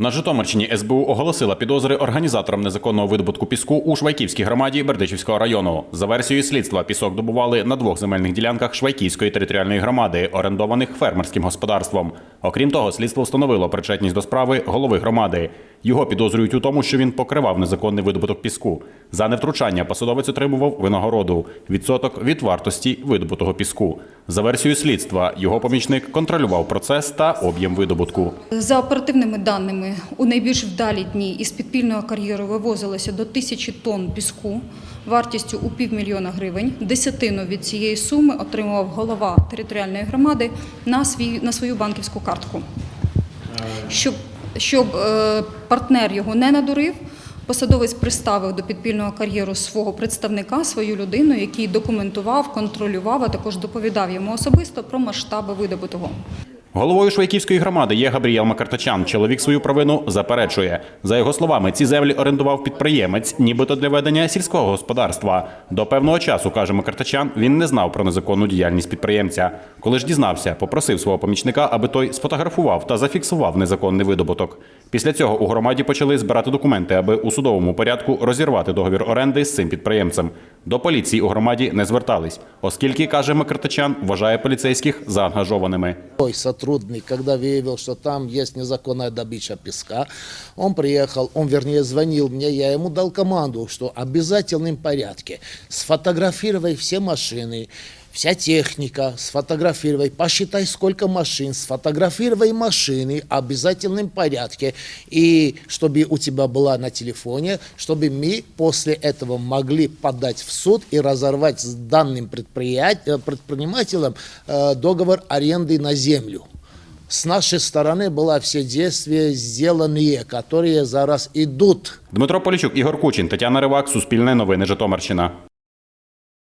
На Житомирщині СБУ оголосила підозри організаторам незаконного видобутку піску у Швайківській громаді Бердичівського району. За версією слідства, пісок добували на двох земельних ділянках Швайківської територіальної громади, орендованих фермерським господарством. Окрім того, слідство встановило причетність до справи голови громади. Його підозрюють у тому, що він покривав незаконний видобуток піску. За невтручання посадовець отримував винагороду відсоток від вартості видобутого піску. За версією слідства, його помічник контролював процес та об'єм видобутку. За оперативними даними, у найбільш вдалі дні із підпільного кар'єру вивозилося до тисячі тонн піску вартістю у півмільйона гривень. Десятину від цієї суми отримував голова територіальної громади на, свій, на свою банківську картку. Щоб, щоб е, партнер його не надурив, посадовець приставив до підпільного кар'єру свого представника, свою людину, який документував, контролював, а також доповідав йому особисто про масштаби видобутого. Головою Швайківської громади є Габріел Макартачан. Чоловік свою провину заперечує. За його словами, ці землі орендував підприємець, нібито для ведення сільського господарства. До певного часу, каже Макартачан, він не знав про незаконну діяльність підприємця. Коли ж дізнався, попросив свого помічника, аби той сфотографував та зафіксував незаконний видобуток. Після цього у громаді почали збирати документи, аби у судовому порядку розірвати договір оренди з цим підприємцем. До поліції у громаді не звертались, оскільки, каже Макартачан, вважає поліцейських заангажованими. Мой сотрудник, когда выявил, что там есть незаконная добыча песка, он приехал, он, вернее, звонил мне, я ему дал команду, что в обязательном порядке сфотографировай все машины, вся техника, сфотографировай, посчитай, сколько машин, сфотографировай машины в обязательном порядке, и чтобы у тебя была на телефоне, чтобы мы после этого могли подать в суд и разорвать с данным предприятием, предпринимателем э, договор аренды на землю. С нашей стороны было все действия сделанные, которые зараз идут. Дмитро Полічук, Ігор Кучин, Тетяна Ривак, Суспільне новини Житомирщина.